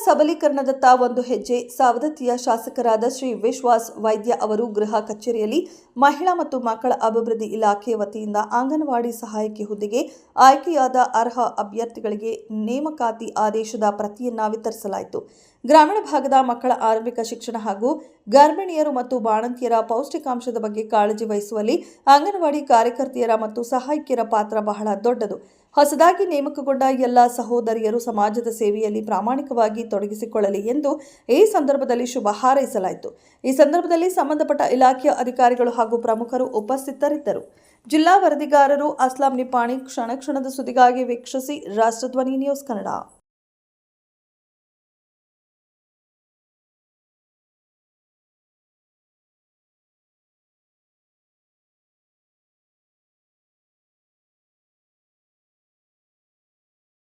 ಸಬಲೀಕರಣದತ್ತ ಒಂದು ಹೆಜ್ಜೆ ಸಾವದತ್ತಿಯ ಶಾಸಕರಾದ ಶ್ರೀ ವಿಶ್ವಾಸ್ ವೈದ್ಯ ಅವರು ಗೃಹ ಕಚೇರಿಯಲ್ಲಿ ಮಹಿಳಾ ಮತ್ತು ಮಕ್ಕಳ ಅಭಿವೃದ್ಧಿ ಇಲಾಖೆ ವತಿಯಿಂದ ಅಂಗನವಾಡಿ ಸಹಾಯಕಿ ಹುದ್ದೆಗೆ ಆಯ್ಕೆಯಾದ ಅರ್ಹ ಅಭ್ಯರ್ಥಿಗಳಿಗೆ ನೇಮಕಾತಿ ಆದೇಶದ ಪ್ರತಿಯನ್ನ ವಿತರಿಸಲಾಯಿತು. ಗ್ರಾಮೀಣ ಭಾಗದ ಮಕ್ಕಳ ಆರಂಭಿಕ ಶಿಕ್ಷಣ ಹಾಗೂ ಗರ್ಭಿಣಿಯರು ಮತ್ತು ಬಾಣಂತಿಯರ ಪೌಷ್ಟಿಕಾಂಶದ ಬಗ್ಗೆ ಕಾಳಜಿ ವಹಿಸುವಲ್ಲಿ ಅಂಗನವಾಡಿ ಕಾರ್ಯಕರ್ತೆಯರ ಮತ್ತು ಸಹಾಯಕಿಯರ ಪಾತ್ರ ಬಹಳ ದೊಡ್ಡದು. ಹೊಸದಾಗಿ ನೇಮಕಗೊಂಡ ಎಲ್ಲ ಸಹೋದರಿಯರು ಸಮಾಜದ ಸೇವೆಯಲ್ಲಿ ಪ್ರಾಮಾಣಿಕವಾಗಿ ತೊಡಗಿಸಿಕೊಳ್ಳಲಿ ಎಂದು ಈ ಸಂದರ್ಭದಲ್ಲಿ ಶುಭ ಹಾರೈಸಲಾಯಿತು. ಈ ಸಂದರ್ಭದಲ್ಲಿ ಸಂಬಂಧಪಟ್ಟ ಇಲಾಖೆಯ ಅಧಿಕಾರಿಗಳು ಹಾಗೂ ಪ್ರಮುಖರು ಉಪಸ್ಥಿತರಿದ್ದರು. ಜಿಲ್ಲಾ ವರದಿಗಾರರು ಅಸ್ಲಾಂ ನಿಪಾಣಿ ಕ್ಷಣ ಕ್ಷಣದ ಸುದ್ದಿಗಾಗಿ ವೀಕ್ಷಿಸಿ ರಾಷ್ಟ್ರಧ್ವನಿ ನ್ಯೂಸ್ ಕನ್ನಡ.